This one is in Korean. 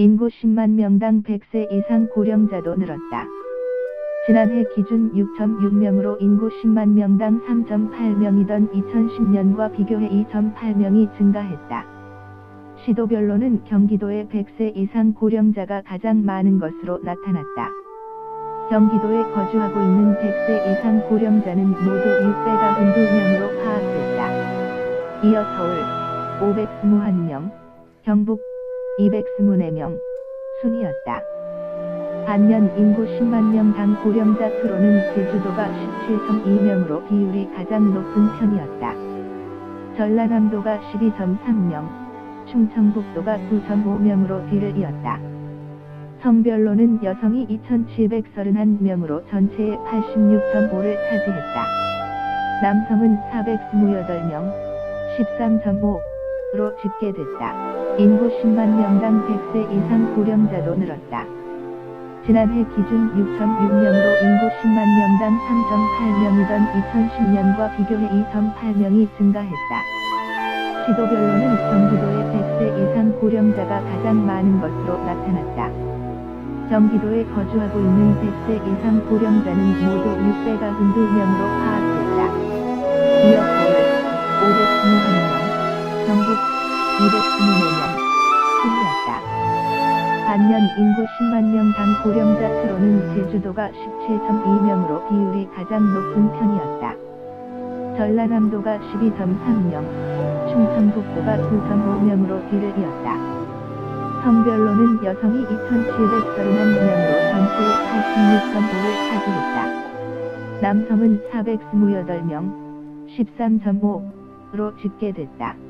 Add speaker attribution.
Speaker 1: 인구 10만 명당 100세 이상 고령자도 늘었다. 지난해 기준 6.6명으로 인구 10만 명당 3.8명이던 2010년과 비교해 2.8명이 증가했다. 시도별로는 경기도의 100세 이상 고령자가 가장 많은 것으로 나타났다. 경기도에 거주하고 있는 100세 이상 고령자는 모두 692명으로 파악됐다. 이어 서울 521명, 경북 224명 순이었다. 반면 인구 10만 명당 고령자 수로는 제주도가 17.2명으로 비율이 가장 높은 편이었다. 전라남도가 12.3명, 충청북도가 9.5명으로 뒤를 이었다. 성별로는 여성이 2,731명으로 전체의 86.5를 차지했다. 남성은 428명, 13.5 로 집계됐다. 인구 10만 명당 100세 이상 고령자도 늘었다. 지난해 기준 6.6명으로 인구 10만 명당 3.8명이던 2010년과 비교해 2.8명이 증가했다. 시도별로는 경기도의 100세 이상 고령자가 가장 많은 것으로 나타났다. 경기도에 거주하고 있는 100세 이상 고령자는 모두 692명으로 10만 명당 고령자 수로는 제주도가 17.2명으로 비율이 가장 높은 편이었다. 전라남도가 12.3명, 충청북도가 9.5명으로 뒤를 이었다. 성별로는 여성이 2,731명으로 전체의 86.5를 차지했다. 남성은 428명, 13.5로 집계됐다.